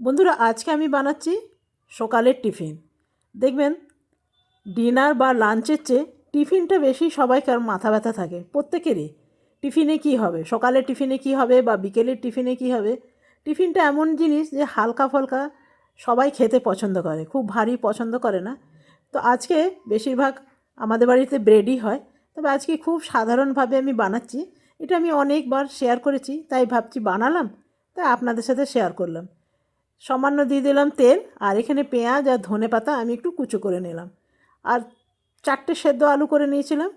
বন্ধুরা, আজকে আমি বানাচ্ছি সকালের টিফিন। দেখবেন, ডিনার বা লাঞ্চের চেয়ে টিফিনটা বেশি সবাইকার মাথা ব্যথা থাকে, প্রত্যেকেরই। টিফিনে কি হবে? সকালের টিফিনে কি হবে বা বিকেলের টিফিনে কি হবে? টিফিনটা এমন জিনিস যে হালকা ফলকা সবাই খেতে পছন্দ করে, খুব ভারী পছন্দ করে না। তো আজকে বেশিরভাগ আমাদের বাড়িতে ব্রেডই হয়। তবে আজকে খুব সাধারণভাবে আমি বানাচ্ছি। এটা আমি অনেকবার শেয়ার করেছি, তাই ভাবছি বানালাম, তাই আপনাদের সাথে শেয়ার করলাম। সামান্য দিয়ে দিলাম তেল, আর এখানে পেঁয়াজ আর ধনে পাতা আমি একটু কুচো করে নিলাম। আর চারটে সেদ্ধ আলু করে নিয়েছিলাম।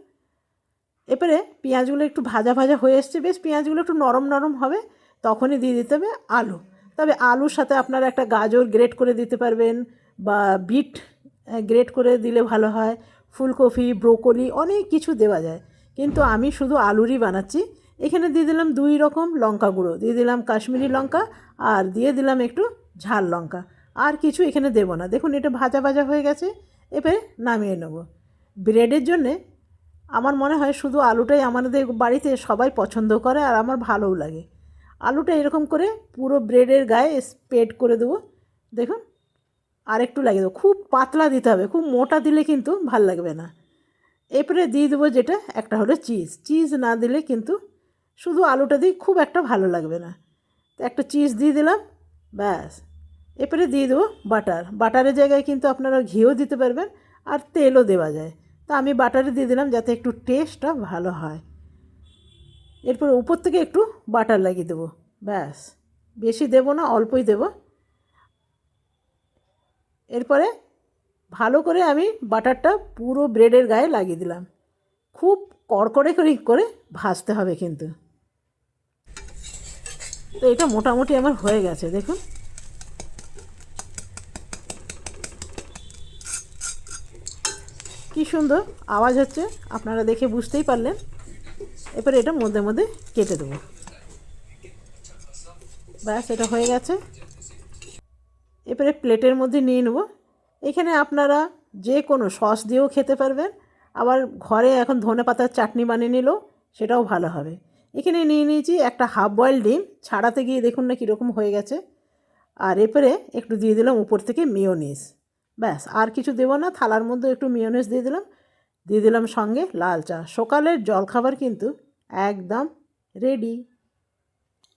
এবারে পেঁয়াজগুলো একটু ভাজা ভাজা হয়ে এসছে, বেশ পেঁয়াজগুলো একটু নরম নরম হবে, তখনই দিয়ে দিতে হবে আলু। তবে আলুর সাথে আপনারা একটা গাজর গ্রেট করে দিতে পারবেন, বা বিট গ্রেট করে দিলে ভালো হয়, ফুলকপি, ব্রোকলি, অনেক কিছু দেওয়া যায়। কিন্তু আমি শুধু আলুরই বানাচ্ছি। এখানে দিয়ে দিলাম দুই রকম লঙ্কা গুঁড়ো, দিয়ে দিলাম কাশ্মীরি লঙ্কা, আর দিয়ে দিলাম একটু ঝাল লঙ্কা। আর কিছু এখানে দেবো না। দেখুন, এটা ভাজা ভাজা হয়ে গেছে। এবারে নামিয়ে নেব। ব্রেডের জন্যে আমার মনে হয় শুধু আলুটাই আমাদের বাড়িতে সবাই পছন্দ করে আর আমার ভালোও লাগে। আলুটা এরকম করে পুরো ব্রেডের গায়ে স্প্রেড করে দেবো। দেখুন আর একটু লাগিয়ে দেবো। খুব পাতলা দিতে হবে, খুব মোটা দিলে কিন্তু ভালো লাগবে না। এরপরে দিয়ে দেবো যেটা, একটা হলো চিজ। চিজ না দিলে কিন্তু শুধু আলুটা দিয়ে খুব একটা ভালো লাগবে না। একটা চিজ দিয়ে দিলাম, ব্যাস। এরপরে দিয়ে দেবো বাটার। বাটারের জায়গায় কিন্তু আপনারা ঘিও দিতে পারবেন আর তেলও দেওয়া যায়। তা আমি বাটারে দিয়ে দিলাম যাতে একটু টেস্টটা ভালো হয়। এরপর উপর থেকে একটু বাটার লাগিয়ে দেবো। ব্যাস। বেশি দেবো না, অল্পই দেবো। এরপরে ভালো করে আমি বাটারটা পুরো ব্রেডের গায়ে লাগিয়ে দিলাম। খুব কড়কড়ে করে করে ভাজতে হবে কিন্তু। তো এটা মোটামুটি আমার হয়ে গেছে, দেখুন। কি সুন্দর আওয়াজ হচ্ছে, আপনারা দেখে বুঝতেই পারলেন। এরপরে এটা মধ্যে মধ্যে কেটে দেবো। ব্যাস, এটা হয়ে গেছে। এরপরে প্লেটের মধ্যে নিয়ে নেব। এখানে আপনারা যে কোনো সস দিয়েও খেতে পারবেন। আবার ঘরে এখন ধনে পাতার চাটনি বানিয়ে নিলেও সেটাও ভালো হবে। এখানে নিয়ে নিয়েছি একটা হাফ বয়েল ডিম। ছাড়াতে গিয়ে দেখুন না কীরকম হয়ে গেছে। আর এরপরে একটু দিয়ে দিলাম উপর থেকে মিওনিস ব্যাস, আর কিছু দেবো না, থালার মধ্যে একটু মিয়োনেস দিয়ে দিলাম। দিয়ে দিলাম সঙ্গে লাল চা। সকালের জলখাবার কিন্তু একদম রেডি